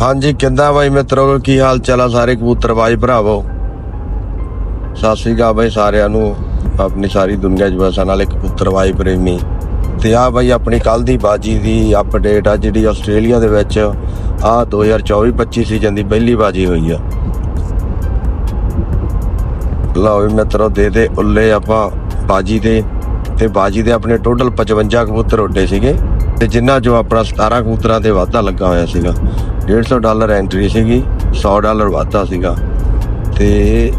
ਹਾਂਜੀ, ਕਿੱਦਾਂ ਬਾਈ ਮਿੱਤਰੋ? ਕੀ ਹਾਲ ਚਾਲ ਆ ਸਾਰੇ ਕਬੂਤਰਬਾਜ਼ ਭਰਾਵੋ? ਸਤਿ ਸ੍ਰੀ ਅਕਾਲ ਬਾਈ ਸਾਰਿਆਂ ਨੂੰ। ਆਪਣੀ ਸਾਰੀ ਦੁਨੀਆ 'ਚ ਵਸਣ ਵਾਲੇ ਕਬੂਤਰਬਾਜ਼ ਪ੍ਰੇਮੀ। ਤੇ ਆ ਬਾਈ ਆਪਣੀ ਕੱਲ ਦੀ ਬਾਜੀ ਦੀ ਅਪਡੇਟ ਆ ਜਿਹੜੀ ਆਸਟ੍ਰੇਲੀਆ ਦੇ ਵਿੱਚ। ਆ 2024-25 ਸੀਜ਼ਨ ਦੀ ਪਹਿਲੀ ਬਾਜੀ ਹੋਈ ਆ। ਲਓ ਵੀ ਮਿੱਤਰੋ, ਦੇ ਦੇ ਉੱਲੇ ਆਪਾਂ ਬਾਜੀ ਦੇ। ਤੇ ਬਾਜੀ ਦੇ ਆਪਣੇ ਟੋਟਲ 55 ਕਬੂਤਰ ਉੱਡੇ ਸੀਗੇ। ਤੇ ਜਿਨ੍ਹਾਂ ਚੋਂ ਆਪਣਾ 17 ਕਬੂਤਰਾਂ ਤੇ ਵਾਧਾ ਲੱਗਾ ਹੋਇਆ ਸੀਗਾ। 150 ਡਾਲਰ ਐਂਟਰੀ ਸੀਗੀ 100 ਡਾਲਰ ਵਾਧਾ ਸੀਗਾ। ਤੇ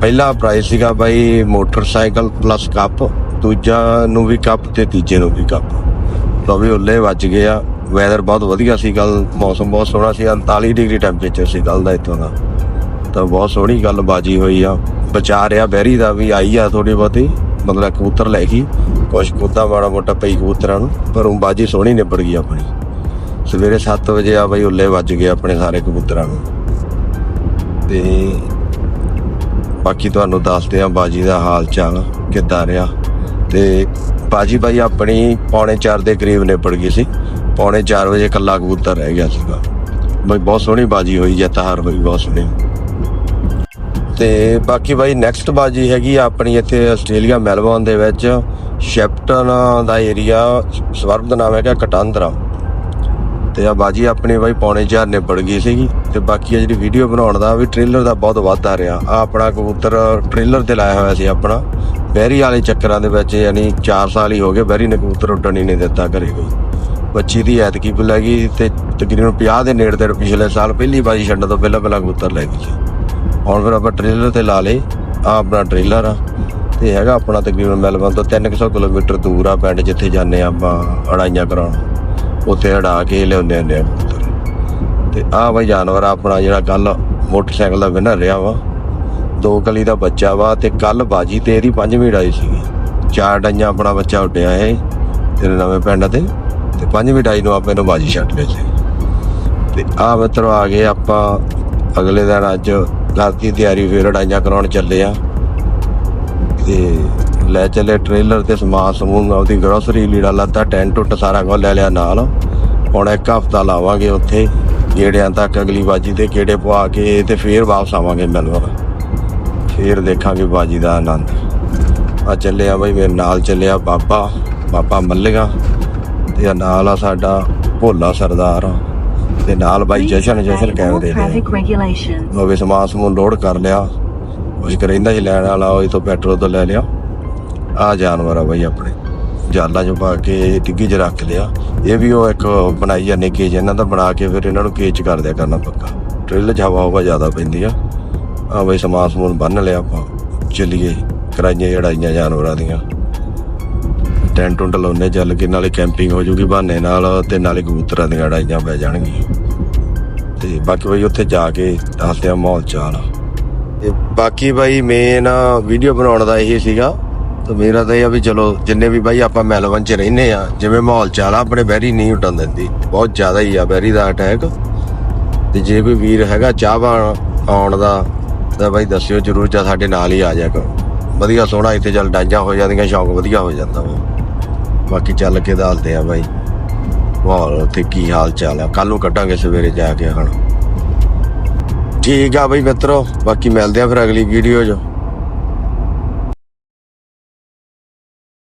ਪਹਿਲਾ ਪ੍ਰਾਈਸ ਸੀਗਾ ਬਾਈ ਮੋਟਰਸਾਈਕਲ ਪਲੱਸ ਕੱਪ ਦੂਜਾ ਨੂੰ ਵੀ ਕੱਪ ਤੇ ਤੀਜੇ ਨੂੰ ਵੀ ਕੱਪ ਤਾਂ ਵੀ ਉੱਲੇ ਵੱਜ ਗਏ ਆ ਵੈਦਰ ਬਹੁਤ ਵਧੀਆ ਸੀ ਗੱਲ, ਮੌਸਮ ਬਹੁਤ ਸੋਹਣਾ ਸੀ 39 ਡਿਗਰੀ ਟੈਂਪਰੇਚਰ ਸੀ ਕੱਲ ਦਾ ਇੱਥੋਂ ਦਾ। ਤਾਂ ਬਹੁਤ ਸੋਹਣੀ ਗੱਲ ਬਾਜੀ ਹੋਈ ਆ। ਬਚਾ ਰਿਆ ਬਹਿਰੀ ਦਾ ਵੀ, ਆਈ ਆ ਥੋੜੀ ਬਹੁਤੀ, ਮਤਲਬ ਕਬੂਤਰ ਲੈ ਗਈ। ਕੁਛ ਕੁੱਤਾ ਮਾੜਾ ਮੋਟਾ ਪਈ ਕਬੂਤਰਾਂ ਨੂੰ, ਪਰ ਉਹ ਬਾਜੀ ਸੋਹਣੀ ਨਿਬੜ ਗਈ ਆਪਣੀ। ਸਵੇਰੇ 7 ਵਜੇ ਆ ਬਈ ਉੱਲੇ ਵੱਜ ਗਏ ਆਪਣੇ ਸਾਰੇ ਕਬੂਤਰਾਂ ਨੂੰ। ਤੇ ਬਾਕੀ ਤੁਹਾਨੂੰ ਦੱਸਦੇ ਆ ਬਾਜੀ ਦਾ ਹਾਲ ਚਾਲ ਕਿੱਦਾਂ ਰਿਹਾ। ਤੇ ਬਾਜੀ ਬਾਈ ਆਪਣੀ ਪੌਣੇ 4 ਦੇ ਕਰੀਬ ਨਿਬੜ ਗਈ ਸੀ। ਪੌਣੇ 4 ਵਜੇ ਕੱਲਾ ਕਬੂਤਰ ਰਹਿ ਗਿਆ ਸੀਗਾ। ਬਈ ਬਹੁਤ ਸੋਹਣੀ ਬਾਜੀ ਹੋਈ ਜਿੱਤ ਹਾਰ ਹੋਈ, ਬਹੁਤ ਸੋਹਣੀ। ਤੇ ਬਾਕੀ ਬਾਈ ਨੈਕਸਟ ਬਾਜੀ ਹੈਗੀ ਆਪਣੀ ਇੱਥੇ ਆਸਟ੍ਰੇਲੀਆ ਮੈਲਬੌਰਨ ਦੇ ਵਿੱਚ, ਸ਼ੈਪਟਨ ਦਾ ਏਰੀਆ ਸਵਰਬ ਦਾ ਨਾਮ ਹੈਗਾ ਕਟਾਂਦਰਾ। ਤੇ ਆ ਬਾਜੀ ਆਪਣੀ ਬਾਈ ਪੌਣੇ 4 ਨਿਬੜ ਗਈ ਸੀਗੀ ਤੇ ਬਾਕੀ ਆ ਜਿਹੜੀ ਵੀਡੀਓ ਬਣਾਉਣ ਦਾ ਵੀ ਟ੍ਰੇਲਰ ਦਾ ਬਹੁਤ ਵਾਧਾ ਰਿਹਾ। ਆ ਆਪਣਾ ਕਬੂਤਰ ਟ੍ਰੇਲਰ ਤੇ ਲਾਇਆ ਹੋਇਆ ਸੀ ਆਪਣਾ। ਬੈਰੀ ਵਾਲੇ ਚੱਕਰਾਂ ਦੇ ਵਿੱਚ ਯਾਨੀ 4 ਸਾਲ ਹੀ ਹੋ ਗਏ ਬੈਰੀ ਨੇ ਕਬੂਤਰ ਉੱਡਣ ਹੀ ਨਹੀਂ ਦਿੱਤਾ ਘਰੇ ਕੋਈ। ਬੱਚੀ ਦੀ ਐਤਕੀ ਵੀ ਲੱਗੀ ਤੇ ਤਕਰੀਬਨ 50 ਦੇ ਨੇੜੇ ਤੇ ਪਿਛਲੇ ਸਾਲ ਪਹਿਲੀ ਬਾਜੀ ਛੱਡਣ ਤੋਂ ਪਹਿਲਾਂ ਪਹਿਲਾਂ ਕਬੂਤਰ ਲੈ ਗਈ ਸੀ। ਹੁਣ ਫਿਰ ਆਪਾਂ ਟ੍ਰੇਲਰ ਤੇ ਲਾ ਲੇ ਆ ਆਪਣਾ ਟ੍ਰੇਲਰ ਆ। ਤੇ ਹੈਗਾ ਆਪਣਾ ਤਕਰੀਬਨ ਮੈਲਬੌਰਨ ਤੋਂ 300 ਕਿਲੋਮੀਟਰ ਦੂਰ ਆ ਪਿੰਡ ਜਿੱਥੇ ਜਾਂਦੇ ਆ ਆਪਾਂ ਅੜਾਈਆਂ ਕਰਾਉਣ। ਉੱਥੇ ਅੜਾ ਕੇ ਲਿਆਉਂਦੇ ਹੁੰਦੇ ਆ ਕਬੂਤਰ। ਤੇ ਆਹ ਬਈ ਜਾਨਵਰ ਆਪਣਾ ਜਿਹੜਾ ਕੱਲ ਮੋਟਰਸਾਈਕਲ ਦਾ ਵਿਨਰ ਰਿਹਾ ਵਾ। ਦੋ ਕਲੀ ਦਾ ਬੱਚਾ ਵਾ ਤੇ ਕੱਲ ਬਾਜੀ ਤੇ ਇਹਦੀ ਪੰਜਵੀਂ ਡਾਈ ਸੀਗੀ। ਚਾਰ ਡਾਈਆਂ ਆਪਣਾ ਬੱਚਾ ਉੱਡਿਆ ਇਹ, ਤੇਰੇ ਨਵੇਂ ਪਿੰਡ ਤੇ। ਤੇ ਪੰਜਵੀਂ ਡਾਈ ਨੂੰ ਆਪੇ ਨੂੰ ਬਾਜੀ ਛੱਡ ਲਈ ਸੀ ਤੇ ਆ ਮਿੱਤਰੋ ਆ ਗਏ ਆਪਾਂ, ਅਗਲੇ ਦਿਨ ਅੱਜ ਰਾਤ ਦੀ ਤਿਆਰੀ ਫੇਰ ਡਾਈਆਂ ਕਰਾਉਣ ਚੱਲੇ ਆ। ਤੇ ਲੈ ਚੱਲੇ ਟ੍ਰੇਲਰ ਤੇ ਸਮਾਨ ਸਮੂਨ ਆਪਦੀ ਗਰੋਸਰੀ ਲੀੜਾ ਲੱਤਾ ਟੈਂਟ ਟੁੱਟ ਸਾਰਾ ਕੁਝ ਲੈ ਲਿਆ ਨਾਲ। ਹੁਣ ਇੱਕ ਹਫਤਾ ਲਾਵਾਂਗੇ ਉੱਥੇ ਗੇੜਿਆਂ ਤੱਕ ਅਗਲੀ ਬਾਜੀ ਦੇ ਗੇੜੇ ਪਵਾ ਕੇ ਤੇ ਫੇਰ ਵਾਪਸ ਆਵਾਂਗੇ ਮੈਲਬੌਰਨ। ਫੇਰ ਦੇਖਾਂਗੇ ਬਾਜੀ ਦਾ ਆਨੰਦ। ਆ ਚੱਲੇ ਆ ਬਈ ਮੇਰੇ ਨਾਲ ਚੱਲਿਆ ਬਾਬਾ ਬਾਬਾ ਮੱਲੀਗਾ ਤੇ ਨਾਲ ਆ ਸਾਡਾ ਭੋਲਾ ਸਰਦਾਰ। ਤੇ ਨਾਲ ਬਾਈ ਜਸ਼ਨ ਜਸ਼ਨ ਕਹਿੰਦੇ ਨੇ। traffic regulations. ਉਹ ਵੀ ਸਮਾਨ ਸਮੂਨ ਲੋਡ ਕਰ ਲਿਆ। ਕੁਝ ਕਰੇਂਦਾ ਸੀ ਲੈਣ ਵਾਲਾ ਉਹ ਇਥੋਂ ਪੈਟਰੋਲ ਤੋਂ ਲੈ ਲਿਆ। ਆ ਜਾਨਵਰ ਆ ਬਈ ਆਪਣੇ। ਜਾਲਾਂ 'ਚ ਪਾ ਕੇ ਟਿੱਗੀ 'ਚ ਰੱਖ ਲਿਆ। ਇਹ ਵੀ ਉਹ ਇੱਕ ਬਣਾਈ ਜਾਂਦੇ ਕੇਜ ਇਹਨਾਂ ਦਾ ਬਣਾ ਕੇ ਫਿਰ ਇਹਨਾਂ ਨੂੰ ਕੇਜ ਕਰ ਦਿਆ ਕਰਨਾ ਪੱਕਾ। ਟ੍ਰਿਲ 'ਚ ਹਵਾ ਹਵਾ ਜ਼ਿਆਦਾ ਪੈਂਦੀ ਆ। ਆ ਬਈ ਸਮਾਨ ਸਮੂਨ ਬੰਨ ਲਿਆ ਆਪਾਂ। ਚੱਲੀਏ, ਕਰਾਈਆਂ ਜੜਾਈਆਂ ਜਾਨਵਰਾਂ ਦੀਆਂ। ਟੈਂਟ ਟੁੰਟ ਲਾਉਨੇ ਚੱਲ ਕੇ ਨਾਲੇ ਕੈਂਪਿੰਗ ਹੋ ਜੂਗੀ ਬਹਾਨੇ ਨਾਲ ਤੇ ਨਾਲੇ ਕਬੂਤਰਾਂ ਦੀਆਂ ਲੜਾਈਆਂ ਪੈ ਜਾਣਗੀਆਂ। ਤੇ ਬਾਕੀ ਬਈ ਉੱਥੇ ਜਾ ਕੇ ਦੱਸਦੇ ਆ ਮਾਹੌਲ ਚਾਲ। ਤੇ ਬਾਕੀ ਬਾਈ ਮੇਨ ਵੀਡੀਓ ਬਣਾਉਣ ਦਾ ਇਹ ਸੀਗਾ। ਤੇ ਮੇਰਾ ਤਾਂ ਇਹ ਆ ਵੀ ਚਲੋ, ਜਿੰਨੇ ਵੀ ਬਾਈ ਆਪਾਂ ਮੈਲਬਨ ਚ ਰਹਿੰਦੇ ਆ, ਜਿਵੇਂ ਮਾਹੌਲ ਚਾਲ ਆ ਆਪਣੇ ਬੈਰੀ ਨਹੀਂ ਉੱਡਣ ਦਿੰਦੀ। ਬਹੁਤ ਜ਼ਿਆਦਾ ਹੀ ਆ ਬੈਰੀ ਦਾ ਅਟੈਕ ਤੇ ਜੇ ਕੋਈ ਵੀਰ ਹੈਗਾ ਚਾਹਵਾਨ ਆਉਣ ਦਾ, ਤਾਂ ਬਾਈ ਦੱਸਿਓ ਜਰੂਰ ਚਾ ਸਾਡੇ ਨਾਲ ਹੀ ਆ ਜਾ ਕਰੋ। ਵਧੀਆ ਸੋਹਣਾ ਇੱਥੇ ਚੱਲ ਡਾਂਜਾਂ ਹੋ ਜਾਂਦੀਆਂ, ਸ਼ੌਂਕ ਵਧੀਆ ਹੋ ਜਾਂਦਾ ਵਾ। ਬਾਕੀ ਚੱਲ ਕੇ ਦੱਸਦੇ ਆ ਬਾਈ, ਮਾਹੌਲ ਉੱਥੇ ਕੀ ਹਾਲ ਚਾਲ ਆ। ਕੱਲ ਨੂੰ ਕੱਢਾਂਗੇ ਸਵੇਰੇ ਜਾ ਕੇ ਹੁਣ। ਠੀਕ ਆ ਬਈ ਮਿੱਤਰੋ, ਬਾਕੀ ਮਿਲਦੇ ਆ ਫਿਰ ਅਗਲੀ ਵੀਡੀਓ 'ਚ।